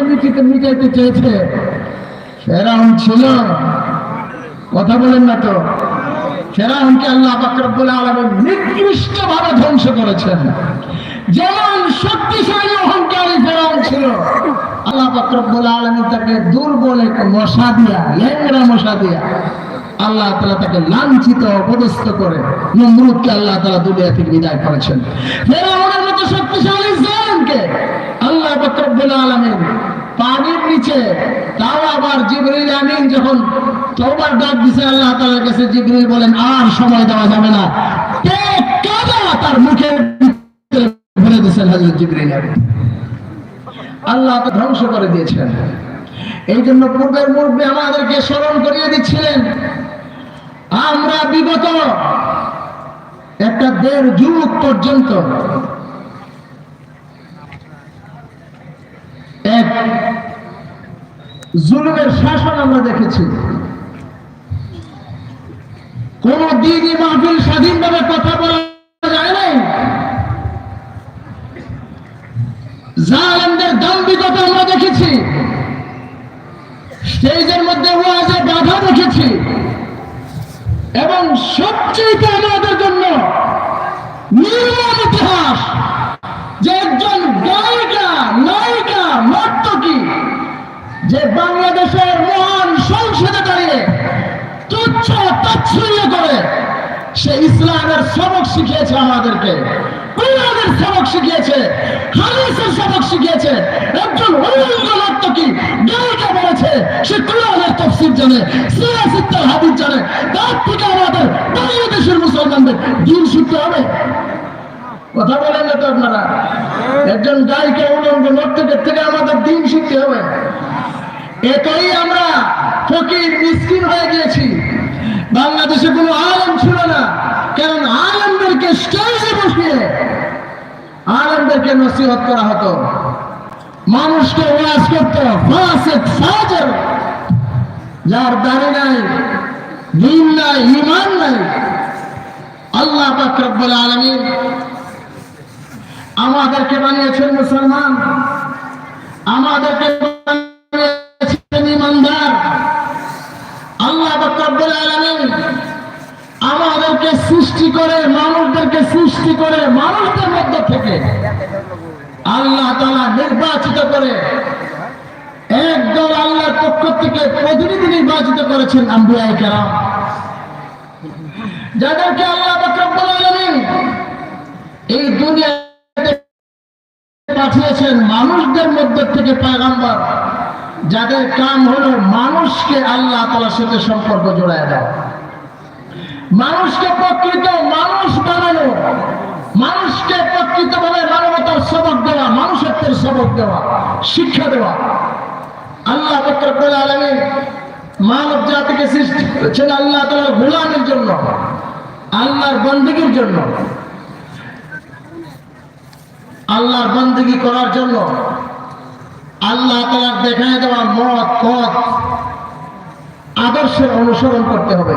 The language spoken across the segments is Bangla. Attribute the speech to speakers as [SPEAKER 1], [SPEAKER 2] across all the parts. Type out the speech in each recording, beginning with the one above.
[SPEAKER 1] মিটিতে মিটাইতে চেয়েছে। ফেরাউন ছিল। কথা বলেন না তো। ফেরাউনকে আল্লাহ বাকরবুল আলমের নিকৃষ্ট ভাবে ধ্বংস করেছেন। যেমন শক্তিশালী অহংকারী ফেরাউন ছিল, আল্লাহ বাকরবুল আলমী তাকে দুর্বল এক মশা দিয়া লেংরা মশা দিয়া আল্লাহ তালা তাকে লাঞ্ছিত, অপদস্থ করে নমরুদকে আল্লাহ তালা দুনিয়া থেকে বিদায় করেছেন। ফেরাউনের মতো শক্তিশালী আল্লাহ পানির নিচে তাও আবার জিবরিল আমিন যখন তওবার ডাক দিছে, আল্লাহ তাআলার কাছে জিবরিল বলেন, আর সময় দেওয়া যাবে না। তার ভিতরে ভরে দিয়েছেন হযরত জিবরিল। আমিন আল্লাহ তো ধ্বংস করে দিয়েছেন। এই জন্য পূর্বের মুরব্বী আমাদেরকে স্মরণ করিয়ে দিচ্ছিলেন আমরা বিগত একটা দেড় যুগ পর্যন্ত এক জুলুমের শাসন আমরা দেখেছি। কোন দিনই মাহফিল স্বাধীনভাবে কথা বলা যায় নাই। জালেমদের দাম্ভিকতা আমরা দেখেছি। স্টেজের মধ্যে ওয়াজে বাধা দেখেছি এবং সবচেয়ে আমাদের জন্য ইতিহাস যে একজন গায়িকা নায়িকা নর্তকী যে বাংলাদেশের মহান সংসদে দাঁড়িয়ে তুচ্ছ তাচ্ছল্য করে সে ইসলামের সবক শিখিয়েছে আমাদেরকে। কোরআনের সবক শিখিয়েছে, হাদিসের সবক শিখিয়েছে। একজন উলঙ্গ নর্তকী গায়িকা বলেছে, সে কোরআনের তফসির জানে সিয়াসিত্তার হাদিস জানে। তার থেকে আমাদের বাংলাদেশের মুসলমানদের দিন শিখতে হবে। কথা বলেন না তো আপনারা? একজন গায়িকা উলঙ্গ নর্তকের থেকে আমাদের দিন শিখতে হবে? এটাই আমরা ফকির, মিসকিন হয়ে গিয়েছি। বাংলাদেশে কোনো আলম ছিল না। কারণ আলেমদেরকে স্টেজে বসিয়ে আলেমদেরকে নসিহত করা হতো। মানুষকে ওয়াজ করতো, ফাসিক ফাজর যার দাড়ি নাই, দিন নাই ইমান নাই। আল্লাহ পাক রব্বুল আলামিন আমাদেরকে বানিয়েছেন মুসলমান। আমাদেরকে সৃষ্টি করে মানুষদের মধ্য থেকে আল্লাহ তাআলা নির্বাচিত করে একদল আল্লাহর পক্ষ থেকে প্রতিনিধি নির্বাচিত করেছেন আম্বিয়ায়ে কেরাম। যাদেরকে আল্লাহ এই দুনিয়াতে পাঠিয়েছেন মানুষদের মধ্যে থেকে পয়গাম্বর, যাদের কাম হলো মানুষকে আল্লাহ তালার সাথে সম্পর্ক জোড়ায় দেওয়া। মানুষকে প্রকৃত মানুষ বানানো মানুষকে প্রকৃতভাবে মানবতার সবক দেওয়া মানুষত্বের সবক দেওয়া, শিক্ষা দেওয়া। আল্লাহ বকরবুল আলমী মানব জাতিকে সৃষ্টি করেছেন আল্লাহ তালার গোলামের জন্য, আল্লাহর বন্দীগীর জন্য। আল্লাহর বন্দীগী করার জন্য আল্লাহ তালার দেখায় দেওয়া মত, পথ, আদর্শের অনুসরণ করতে হবে।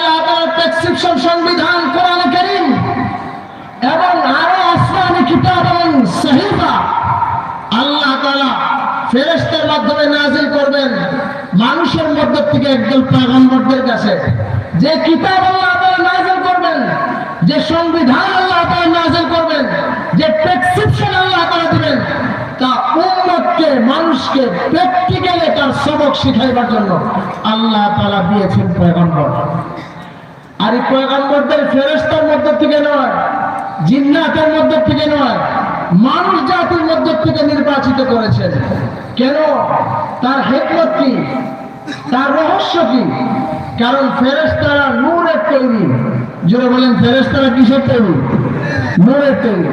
[SPEAKER 1] প্রেসক্রিপশন সংবিধান, কোরআন কারীম এবং আরও আসমানি কিতাব এবং সহিফা আল্লাহ তাআলা ফেরেশতার মাধ্যমে নাজিল করবেন, মানুষের মধ্য থেকে একদল পয়গম্বরদের কাছে। যে কিতাব আল্লাহ তাআলা নাজিল করবেন, যে সংবিধান আল্লাহ তাআলা নাজিল করবেন, যে প্রেসক্রিপশন আল্লাহ তাআলা দিবেন, তা উম্মতকে, মানুষকে প্র্যাকটিক্যালি তার সবক শিখাইবার জন্য আল্লাহ তাআলা দিয়েছেন পয়গম্বর। আর এই পয়গম্বরদের ফেরেশতার মধ্য থেকে নয়, জিন্নাতের মধ্য থেকে নয়, মানুষ জাতির মধ্য থেকে নির্বাচিত করেছেন। কেন? তার হেকমত কি? তার রহস্য কি? কারণ ফেরেশতারা নূরের তৈরি। জোরে বলেন, ফেরেশতারা কিসের তৈরি? নূরের তৈরি।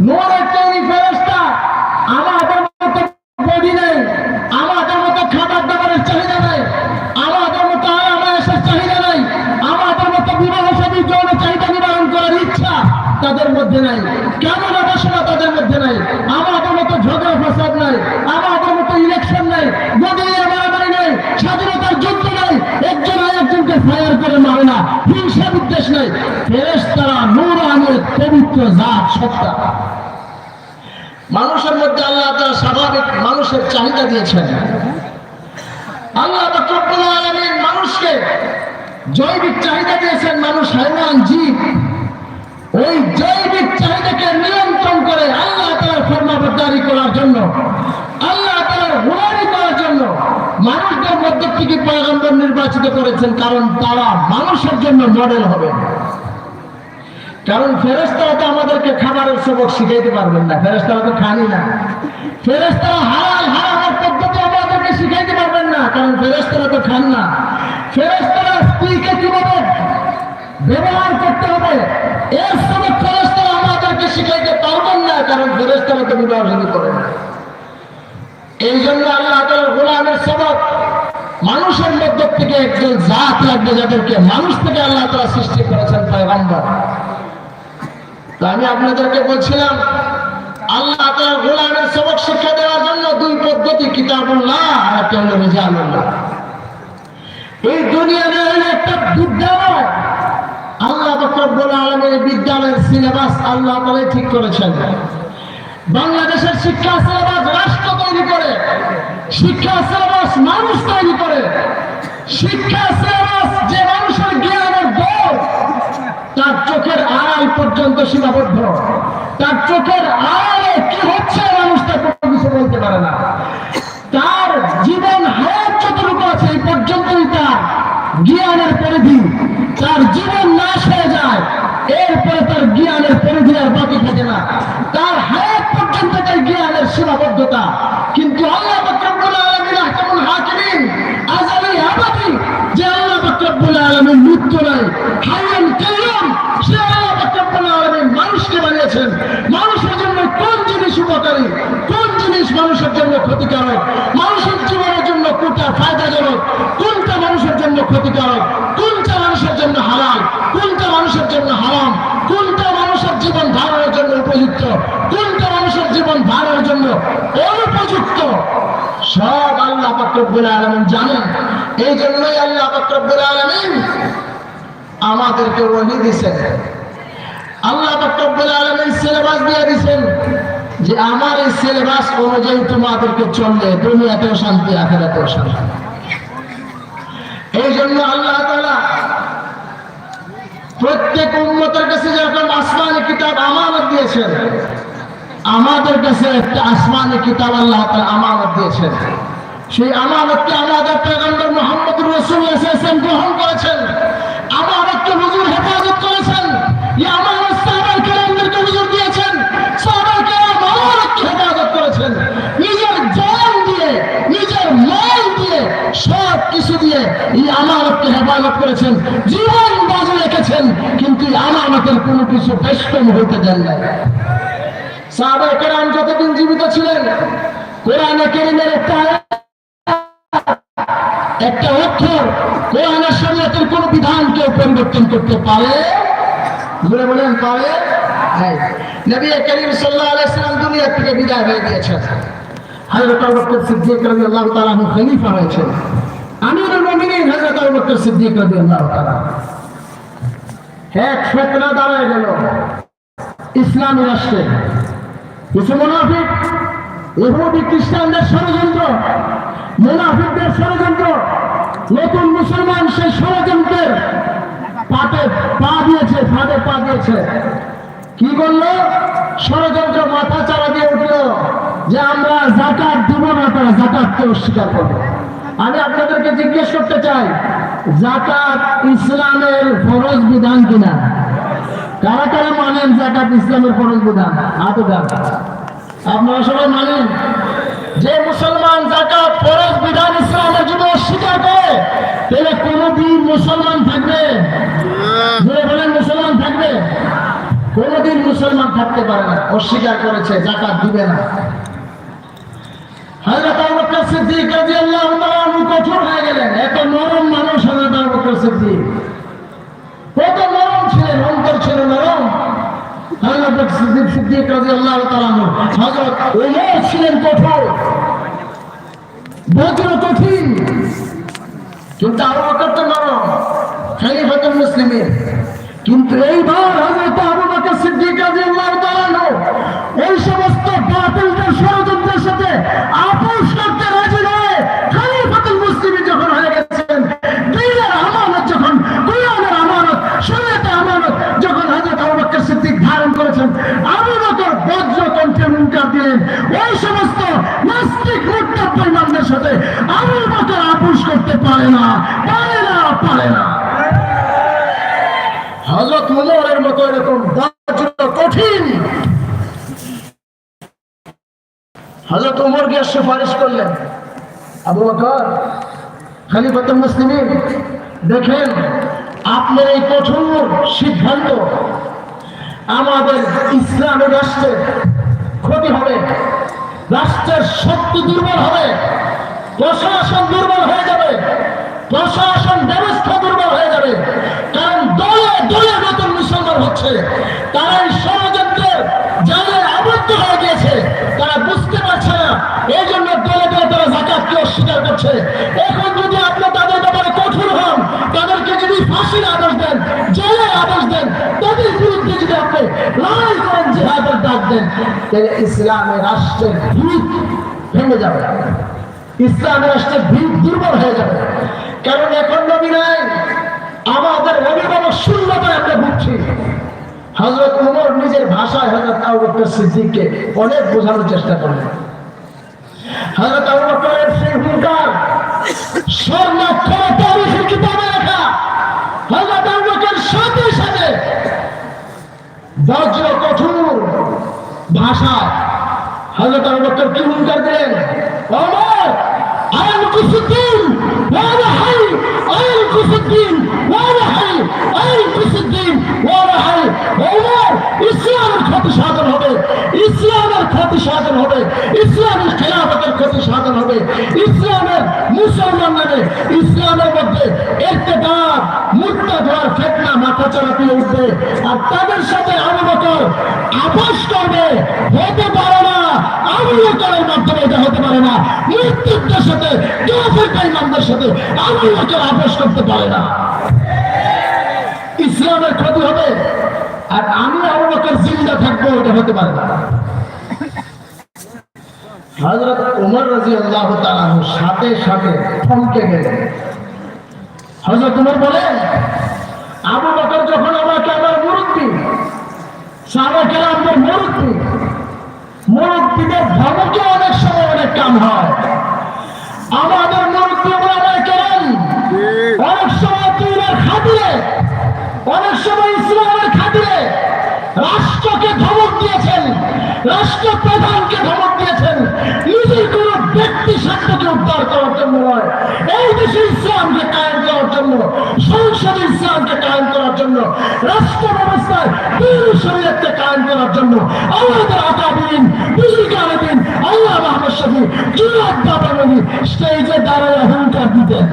[SPEAKER 1] নূরের তৈরি ফেরেশতা আমাদের মধ্যে নাই। কেমন আবাসনা তাদের মধ্যে নাই? আমাদের মতো ঝগড়া ফাসাদ নাই। আমাদের মতো ইলেকশন নাই। মারামারি নেই। স্বাধীনতার যুদ্ধ নাই। একজন আর একজনকে ফায়ার করে মারে না। হিংসা বিদ্বেষ নেই। ফেরেশতারা নূর আহমেদ পবিত্র জাত সত্তা। মানুষের মধ্যে আল্লাহ তারা স্বাভাবিক মানুষের চাহিদা দিয়েছেন। আল্লাহ মানুষকে জৈবিক চাহিদা দিয়েছেন। মানুষ হাইওয়ান জীব ওই জৈবিক চাহিদাকে নিয়ন্ত্রণ করে আল্লাহ তালার ফর্মাবদারি করার জন্য, আল্লাহ তালার হুয়ারি করার জন্য মানুষদের মধ্য থেকে পয়গম্বর নির্বাচিত করেছেন, কারণ তারা মানুষের জন্য মডেল হবে। কারণ ফেরেস্তারা তো আমাদেরকে খাবারের সবক শিখাইতে পারবেন না ফেরেস্তারা তো খানি না। ফেরেস্তারা হারাল হারামের পদ্ধতি আমাদেরকে শিখাইতে পারবেন না, কারণ ফেরেস্তারা তো খান না। ফেরেস্তারা স্ত্রীকে কীভাবে ব্যবহার করতে হবে। এর সবক ফেরেস্তারা আমাদেরকে শিখাইতে পারবেন না, কারণ ফেরেস্তারা তো বিবাহ শুরু করে না। এই জন্য আল্লাহ তাআলা গোলামের সবক মানুষের মধ্য থেকে একজন জাত লাগবে যাদেরকে মানুষ থেকে আল্লাহ তারা সৃষ্টি করেছেন তাই পয়গম্বর। তো আমি আপনাদেরকে বলছিলাম, আল্লাহ তাআলা গোলামের সবক শিক্ষা দেওয়ার জন্য দুই পদ্ধতি, কিতাবুল্লাহ আর একটা হলো রিজালুল্লাহ। এই দুনিয়ার হলো একটা বিদ্যালয়। আল্লাহ রব্বুল আলামিনের বিদ্যালয়ের সিলেবাস আল্লাহ তাআলাই ঠিক করেছেন। বাংলাদেশের শিক্ষা সিলেবাস রাষ্ট্র তৈরি করে, শিক্ষা সিলেবাস মানুষ তৈরি করে। শিক্ষা সিলেবাস যে মানুষের জ্ঞানের দৌড়, তার চোখের আড়াল পর্যন্ত সীমাবদ্ধ। তার চোখের আড়ালে কি হচ্ছে মানুষ কোনো কিছু বলতে পারে না। পর্যন্তই তার জ্ঞানের পরিধি, তার জীবন নাশ হয়ে যায়। এরপরে তার জ্ঞানের পরিধি আর বাকি থাকে না। তার হায়াত পর্যন্ত তার জ্ঞানের সীমাবদ্ধতা। কিন্তু আল্লাহ রব্বুল আলামিন আহকামুল হাকিমিন আজালি আবাদি, যে আল্লাহ রব্বুল আলামিন মৃত্যু নাই হায়ান কাইয়ুম সে আল্লাহ রব্বুল আলামিন মানুষকে বানিয়েছেন। মানুষের জন্য কোন জিনিস উপকারী? কোন জিনিস মানুষের জন্য ক্ষতিকারক? জন্য কোনটা ফায়দাজনক। কোনটা মানুষের জন্য ক্ষতিকারক? কোনটা মানুষের জন্য হালাল? কোনটা মানুষের জন্য হারাম? কোনটা মানুষের জীবন ধারণের জন্য উপযুক্ত? কোনটা মানুষের জীবন ধারণের জন্য অনুপযুক্ত? সব আল্লাহ পাকরবুল আলমিন জানেন। এই জন্যই আল্লাহ পাকরবুল আলমিন আমাদেরকে ওহি দিছেন। আল্লাহ রব্বুল আলামিন সিলেবাস দিয়ে দিবেন যে আমার এই সিলেবাস অনুযায়ী তোমাদেরকে চললে দুনিয়াতেও শান্তি, আখেরাতেও শান্তি। এই জন্য আল্লাহ তাআলা প্রত্যেক উম্মতের কাছে যখন আসমানি কিতাব আমানত দিয়েছেন, আমাদের কাছে একটা আসমানি কিতাব আল্লাহ তাআলা আমানত দিয়েছেন। সেই আমানতকে আমাদের পেগম্বর মোহাম্মদ রসুল্লাহ গ্রহণ করেছেন। করেছেন জীবন বাজে রেখেছেন, কিন্তু আমানতের কোনো কিছু বেষ্টন হইতে দেন নাই। সাহাবায়ে কেরাম যতদিন জীবিত ছিলেন, কোরআনে কেরিমের একটা একটা অক্ষর কোরআনের শরীয়তের কোন বিধান কেউ পরিবর্তন করতে পারে? বলে বলেন, পারে? নবী করিম সাল্লাল্লাহু আলাইহি সাল্লাম দুনিয়া থেকে বিদায় হয়ে গিয়েছেন। বকর সিদ্দিক রাদিয়াল্লাহু তাআলা আনহু খলিফা হয়েছেন। আবু সিদ্দিক রাদিয়াল্লাহু তাআলা এক ফিতনা দাঁড়ায় গেল। ইসলামী রাষ্ট্রে। কিছু মুনাফিক, ইহুদি, খ্রিস্টানদের ষড়যন্ত্র, মুনাফিকদের ষড়যন্ত্র, নতুন মুসলমান সেই ষড়যন্ত্রের পাতে পা দিয়েছে, ফাঁদে পা দিয়েছে। কি করল? ষড়যন্ত্র মাথা চালা দিয়ে উঠল যে আমরা জাকাত দিব না, তারা জাকাতকে অস্বীকার করব। আমি আপনাদেরকে জিজ্ঞেস করতে চাই, জাকাত ইসলামের ফরজ বিধান কিনা? কারা কারা মানেন জাকাত ইসলামের ফরজ বিধান? হাত আপনারা সবাই মানেন। যে মুসলমান জাকাত, ফরজ বিধান ইসলামের যদি অস্বীকার করে, তাহলে কোনদিন মুসলমান থাকবে? বলেন, মুসলমান থাকবে? কোনোদিন মুসলমান থাকতে পারে না। অস্বীকার করেছে, জাকাত দিবে না। বকর সিদ্দিক রাদিয়াল্লাহু তাআলা আনহু কঠোর হয়ে গেলেন এত নরম মানুষ হযরত আবু বকর সিদ্দিক কিন্তু এইবার সাথে করতে রাজি নয় খলিফাতুল মুসলিমিন যখন হয়ে গেছেন দিনের আমানত যখন কোরআনের আমানত শরীয়তের আমানত যখন হযরত আবু বকর সিদ্দিক ধারণ করেছেন আবু বকর কণ্ঠে মুনকার দিলেন। ওই সমস্ত নাস্তিক মুরতাদ বেঈমানদের সাথে আবু বকর আপোষ করতে পারে না পারে না পারে না। মতো এরকম কঠিন। হজরত উমর গিয়ে সুপারিশ করলেন, আবু বকর মুসলিমিন, দেখেন আপনার এই কঠোর সিদ্ধান্ত আমাদের ইসলামী রাষ্ট্রের ক্ষতি হবে। রাষ্ট্রের শক্তি দুর্বল হবে। প্রশাসন দুর্বল হয়ে যাবে। প্রশাসন ব্যবস্থা দুর্বল হয়ে যাবে। কারণ দলে দলে নতুন মুসলমান হচ্ছে। তারা এই ষড়যন্ত্রের জালে আবদ্ধ হয়ে গিয়েছে, তারা বুঝতে পারছে না। এই জন্য দলে দলে তারা জাকাতকে অস্বীকার করছে। এখন ইসলামের রাষ্ট্রের ভিত ভেঙে যাবে। ইসলামের রাষ্ট্রের ভিত দুর্বল হয়ে যাবে। কারণ এখন নবী নাই, আমাদের আমরা হজরত উমর নিজের ভাষায় হজরত আবু বকর সিদ্দিককে অনেক বোঝানোর চেষ্টা করলেন। হজরত আবু কিতাবে লেখা হজরত আবু বকর সাথে সাথে বজ্র কঠোর ভাষায় হজরত আবু বকর কি হুঙ্কার দিলেন? ওমর, আল কুসুদ্দিন ওয়ালা হাই আল কুসুদ্দিন ওয়ালা হাই আল কুসুদ্দিন ওয়ালা হাই ওমর, ইসলামের ক্ষতি সাধন হবে, ইসলামের ক্ষতি সাধন হবে, ইসলামের খেলাফতের ক্ষতি সাধন হবে, ইসলামের মুসলমান নামে, ইসলামের মধ্যে ফেতনা মাথা উঠবে আর তাদের সাথে আবু বকর আপোষ করবে হতে পারে না আবু বকরের মাধ্যমে এটা হতে পারে না মৃত্যুদের সাথে কাফের সাথে আবু বকর আপোষ করতে পারে না। ইসলামের ক্ষতি হবে আর আমি আবু বকর জিন্দা থাকব, এটা হতে পারে না। হযরত ওমর রাদিয়াল্লাহু তাআলা সাথে সাথে থমকে গেলেন। হযরত ওমর বলেন আবু সাহাবা কেরামদের মুরব্বী। মুরব্বীদের অনেক সময় অনেক কাম হয়। আমাদের মুরব্বী ওলামায়ে কেরাম। অনেক সময় দিনের খাতিরে। অনেক সময় ইসলামের খাতিরে। রাষ্ট্রকে ধমক দিয়েছেন। রাষ্ট্র প্রধানকে ধমক দিয়েছেন। নিজের ব্যক্তি স্বার্থকে উদ্ধার করার জন্য নয়। এই দেশে ইসলামকে কায়েম করার জন্য, সংসদে ইসলামকে কায়েম করার জন্য, রাষ্ট্র ব্যবস্থায় দিন জন্য, আমাদের আকাবিন বুজুর্গান দিন আল্লাহ মাহমদ শফি জুনাদ বাবানি স্টেজে দাঁড়ায় অহংকার দিতেন।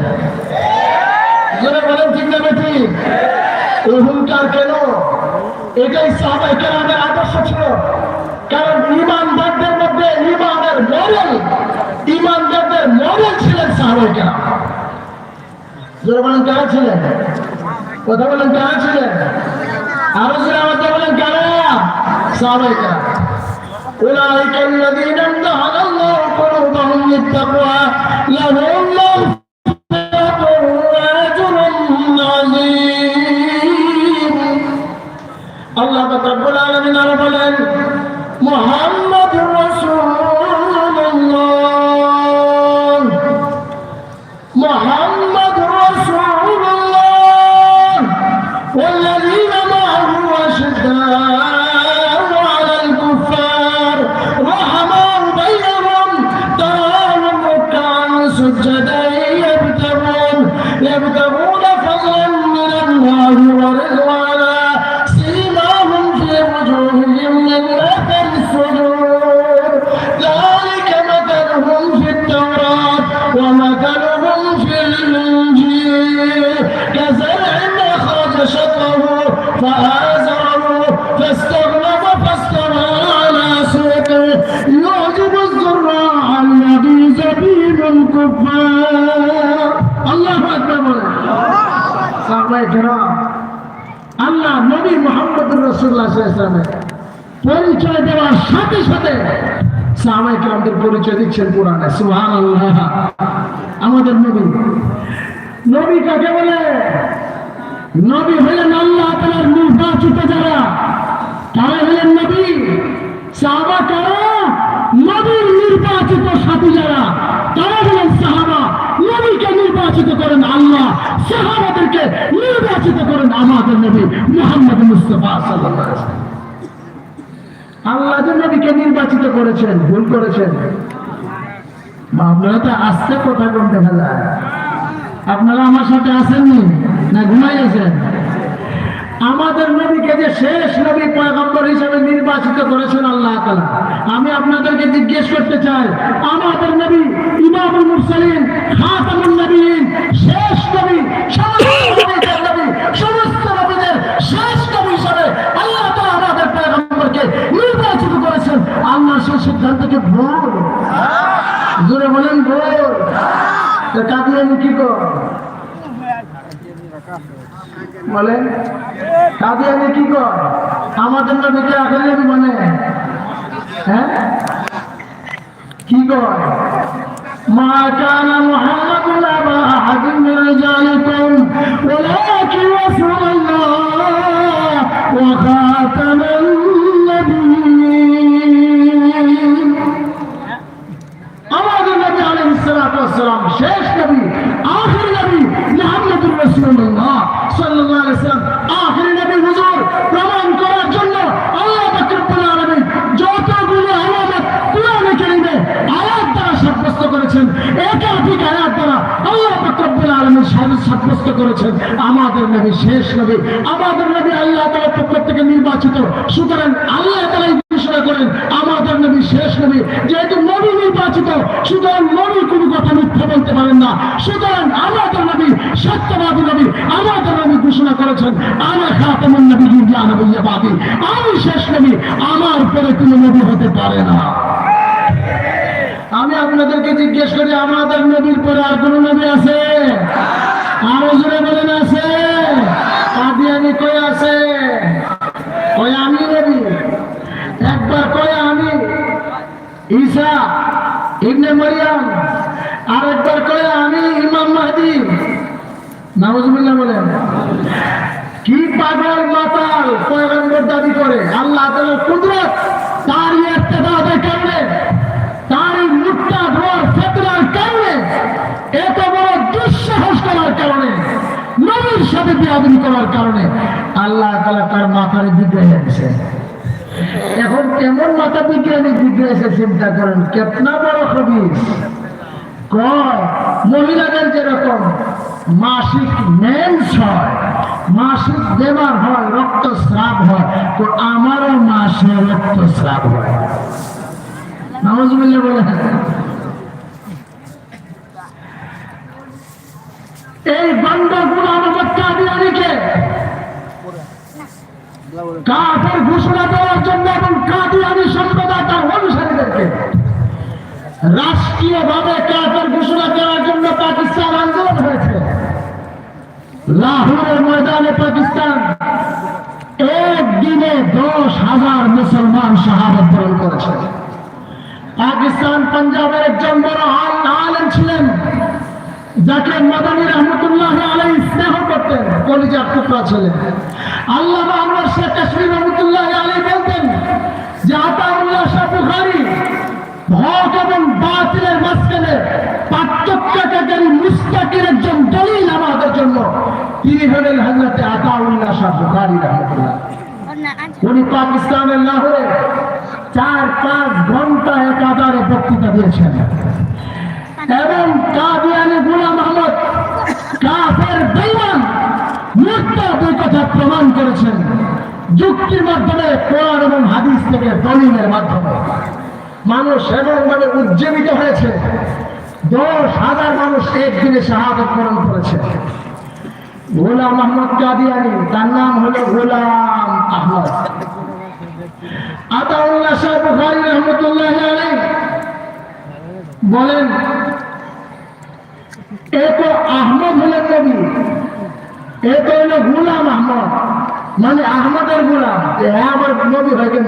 [SPEAKER 1] জোরে বলেন ঠিক না বেটি অহংকার কেন? এটাই সাহাবাই কেরামের আদর্শ ছিল। কারণ ইমানদারদের মধ্যে ইমানের মডেল ইমানদারদের মডেল ছিলেন সাহাবাই কেরাম জোরে বলেন কারা ছিলেন কথা বলেন কারা ছিলেন আরো জোরে আমাদের বলেন কারা সাহাবাই কেরাম أولئك الذين امتحن الله قلوبهم للتقوى لهم مغفرة وأجر عظيم আল্লাহ রব্বুল আলামিন আরো বলেন মুহাম্মাদুর আল্লাহ নবী মোহাম্মদ রসুল্লাহ ইসলামের পরিচয় দেওয়ার সাথে সাথে কেরামদের পরিচয় দিচ্ছেন কোরআনে সুবহানাল্লাহ। আমাদের নবী নবী কাকে বলে? নবী হলেন আল্লাহ তাআলার নির্বাচিত যারা, তারা হলেন নবী সাহাবা কারা নবীর নির্বাচিত সাথী যারা, তারা হলেন নির্বাচিত করেন আল্লাহ, সাহাবাদেরকে নির্বাচিত করেন আমাদের নবী মুহাম্মদ মুস্তফা আল্লাহ যে নবীকে নির্বাচিত করেছেন, ভুল করেছেন। আপনারা তো আসতে কথা কম দেখা যায়। আপনারা আমার সাথে আসেননি না ঘুমাইয়েছেন আমাদের নবীকে যে শেষ নবী পয়গম্বর হিসেবে নির্বাচিত করেছেন আল্লাহ তাআলা, আমি আপনাদেরকে জিজ্ঞেস করতে চাই, আমাদের নবী ইমামুল মুরসালিন খাতামুন ভুল জোরে বলেন ভুল কাদিয়ানি কি কর? বলেন কাদিয়ানি কি কর? আমাদের নবীকে আখেলেন মানে? হ্যাঁ? কি কর? মা কানা মুহাম্মাদুল আবা আহাদিন মিন রিজালিকুম, ওয়ালাকিন রাসূলুল্লাহ, ওয়া খাতামান সালাম শেষ নবী, আখির নবী মুহাম্মদুর রাসূলুল্লাহ সাল্লাল্লাহু আলাইহি সাল্লাম আখির নবী হুজুর প্রমাণ করার জন্য আল্লাহ পাক রব্বুল আলামিন যতগুলো আলামত কোরআনে কারীমে আয়াত দ্বারা সাব্যস্ত করেছেন, একাধিক আয়াত দ্বারা আল্লাহ পাক রব্বুল আলামিন সাব্যস্ত করেছেন। আমাদের নবী শেষ নবী, আমাদের নবী আল্লাহ তাআলার পক্ষ থেকে নির্বাচিত। সুতরাং আল্লাহ তাআলা ঘোষণা করেন, আমাদের নবী শেষ নবী, যেহেতু নবী নির্বাচিত, সুতরাং বলতে পারেন না। সুতরাং আমাদের নবী সত্যবাদী নবী আমাদের নবী ঘোষণা করেছেন আমার খাতামুন নবী জিয়া নবীবাদী আমি শেষ নবী, আমার পরে কোনো নবী হতে পারে না। আমি আপনাদেরকে জিজ্ঞেস করি, আমাদের নবীর পরে আর কোন নবী আছে? আরও জোরে বলেন, আছে। কাদিয়ানি কই আছে? কই আমি নবী? একবার কয় আমি? ঈসা ইবনে মারিয়াম। আর একবার কয়, আমি ইমাম মাহদি। নাউজুবিল্লাহ বলেন, কি পাগল মাতাল পয়গম্বর দাবি করে? আল্লাহ তাআলার কুদরত তার ইত্তেদাদের কারণে তার মুক্তা ধোয়ার ফেতনার কারণে, এত বড় দুঃসাহস করার কারণে নবীর সাথে বিয়াদবি করার কারণে আল্লাহ তাআলা তার মাথার দিকে গেছে এখন কেমন মাথা বিজ্ঞানী জিজ্ঞাসা চিন্তা করেন, কেতনা বড় খবিস মহিলাদের যেরকম মাসিক মেন্স হয়, মাসিক বেমার হয়, রক্তস্রাব হয়, তো আমারও মাসে রক্তস্রাব হয়। নামাজুবিল্লাহ বলে এই বান্দাগুলো আমাদের কাদিয়ানিকে কাফের ঘোষণা দেওয়ার জন্য এবং কাদিয়ানি সম্প্রদায় তার অনুসারীদেরকে রাষ্ট্রীয়ভাবে কাফের ঘোষণা দেওয়ার জন্য পাকিস্তান আন্দোলন হয়েছে। লাহোরের ময়দানে পাকিস্তান একদিনে দশ হাজার মুসলমান শাহাদত বরণ করেছে। পাকিস্তান পাঞ্জাবের একজন বড় আল- আলেম ছিলেন, যাকে মাদানী রহমতুল্লাহ আলাই স্নেহ করতেন, কলিজার টুকরা ছিলেন। আল্লাহ আনোয়ার শেখ কাশ্মীর রহমতুল্লাহ আলাই বলতেন যে, আতাউল্লাহ এবং বাতিলের মাঝখানে পার্থক্যকারী একজন দলিল আমাদের জন্য। তিনি হলেন হজরতে উনি পাকিস্তানের লাহোরে চার পাঁচ ঘণ্টা একাধারে বক্তৃতা দিয়েছেন। এবং কাদিয়ানি গুলাম আহমদ কাফের দুই কথা প্রমাণ করেছেন। যুক্তির মাধ্যমে কোরআন এবং হাদিস থেকে দলিলের মাধ্যমে। মানুষ এমনভাবে উজ্জীবিত হয়েছে। দশ হাজার মানুষ একদিনে শাহাদত পূরণ করেছে। গোলাম আহমদ কাদিয়ানি তার নাম হলো গোলাম আহমদ। আতাউল্লাহ শাহ বুখারি রহমতুল্লাহ আলী বলেন, এ তো আহমদ হলেন নবী, এ তো হলো গুলাম আহমদ। মানে আহমদের গুলাম হ্যাঁ আমার নবী হয়ে কেন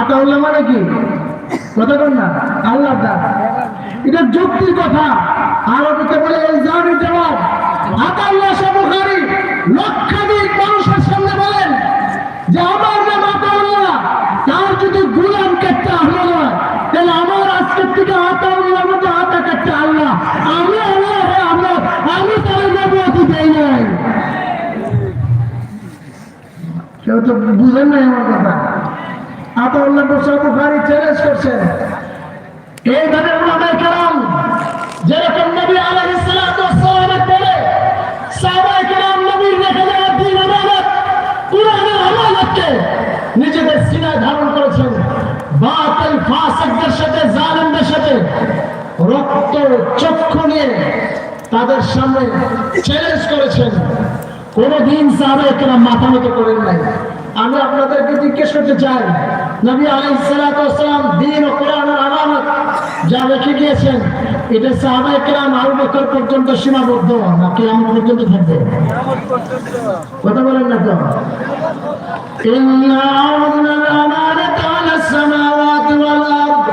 [SPEAKER 1] আতাউল্লাহ মানে কি? কথা বল না। আল্লাহ এটা যুক্তির কথা। আরবিতে বলে জবাব। লক্ষাধিক মানুষের সামনে বলেন যে আমার তার যদি গুলাম কাটতে হয়, তাহলে আমার আজকের থেকে আতাউল্লাহ মধ্যে আতা কাটতে আল্লাহ। আমি আল্লাহ আমরা, আমি তার নবুয়তি দেই নাই। কেউ তো বুঝেন নাই আমার কথা। আতাউল্লাহ বসা বুখারী চ্যালেঞ্জ নিজেদের সিনায় ধারণ করেছেন। বাতিল ফাসিকদের সাথে, জালেমদের সাথে রক্ত, চক্ষু নিয়ে তাদের সামনে চ্যালেঞ্জ করেছেন। কোনদিন সাহাবায়ে কেরাম মাথা মতো করেন নাই। আমি আপনাদেরকে জিজ্ঞেস করতে চাই নবী আলাইহিস সালাতু ওয়াসসালাম দিন ও কোরআনের আমানত যা রেখে গিয়েছেন এটা সাহাবায়ে কেরাম আবু বকর পর্যন্ত সীমাবদ্ধ না কিয়ামত পর্যন্ত থাকবে কথা বলেন না তো إنا عرضنا الأمانة على السماوات والأرض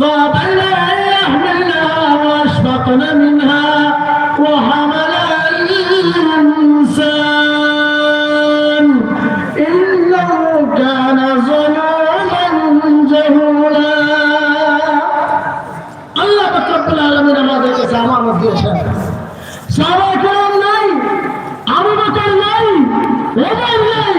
[SPEAKER 1] فأبين أن يحملنها وأشفقن منها وحملها সাহাবায়ে কেরাম নাই, আবু বকর নাই, ওমর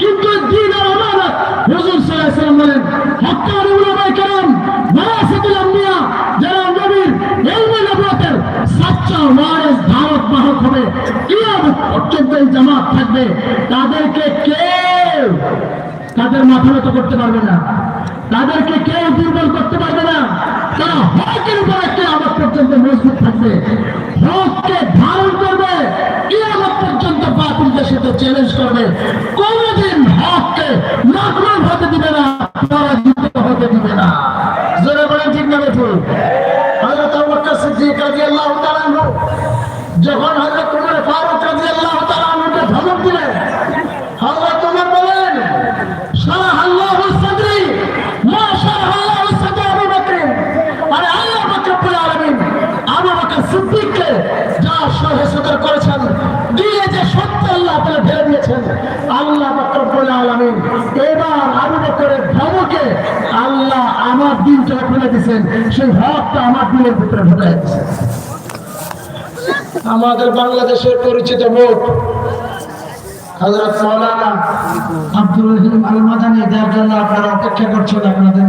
[SPEAKER 1] কিন্তু দিন আর আমানত। হুজুর সাল্লাল্লাহু আলাইহি ওয়াসাল্লাম বলেন হক্কানি উলামায়ে কেরাম, ওয়ারাসাতুল আম্বিয়া সাচ্চা ওয়ারিস ধারক বাহক হবে, কিয়ামত পর্যন্ত এই থাকবে। তাদেরকে কেউ তাদের মাথা নত করতে পারবে না। তাদেরকে কেউ দুর্বল করতে পারবে না। তারা হকের উপর একটি আমার পর্যন্ত মজবুত থাকবে। হককে ধারণ করবে কিয়ামত পর্যন্ত বাতিলদের সাথে চ্যালেঞ্জ করবে কোনদিন হককে নকল হতে দিবে না পরাজিত হতে দিবে না জোরে বলেন ঠিক না বেঠুল হযরত আবু বকর সিদ্দিক রাদিয়াল্লাহু তাআলা আনহু যখন হযরত উমর ফারুক রাদিয়াল্লাহু তাআলা আনহুকে ধমক দিলেন হযরত উমর বলেন শারাহ আল্লাহু সাদরি মা শারাহ আল্লাহু সাদরি আবু বকর আরে আল্লাহ পাক রব্বুল আলামিন আবু বকর সিদ্দিককে যা শরহে সদর করেছেন দিয়ে যে সত্য আল্লাহ তাআলা ঢেলে দিয়েছেন আল্লাহ পাক রব্বুল আলামিন এবার আবু বকরের ধমকে আল্লাহ আমার দিনটা খুলে দিয়েছেন সেই হকটা আমার দিনের ভিতরে ঢুকে দিয়েছেন আমাদের বাংলাদেশের পরিচিত মুখ আপনারা অপেক্ষা করছেন, আপনাদের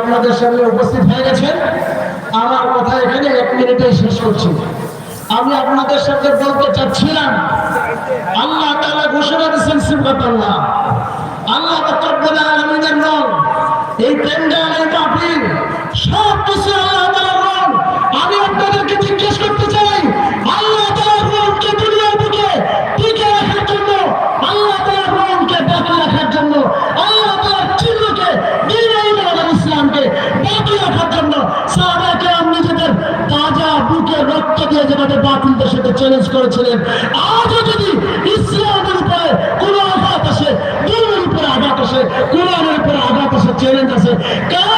[SPEAKER 1] আপনাদের উপস্থিত হয়ে আমার কথা এখানে এক শেষ করছি। আমি আপনাদের বলতে চাচ্ছিলাম, আল্লাহ আল্লাহ। আল্লাহ এই প্যান্ডেল, এই মাহফিল, সব কিছু আল্লাহ তাআলার রং আমি আপনাদেরকে জিজ্ঞেস করতে চাই, আল্লাহ তাআলার রংকে দুনিয়ার বুকে টিকে রাখার জন্য, আল্লাহ তাআলার রংকে বাকি রাখার জন্য, আল্লাহ তাআলার চিহ্নকে ইমান ইসলামকে বাকি রাখার জন্য সাহাবায়ে কেরাম নিজেদের তাজা বুকে রক্ত দিয়ে যেভাবে বাতিলদের সাথে চ্যালেঞ্জ করেছিলেন, আজও যদি ইসলামের উপরে কোনো আঘাত আসে দিনের উপরে আঘাত আসে কোরআনের উপরে আঘাত আসে চ্যালেঞ্জ আসে কেন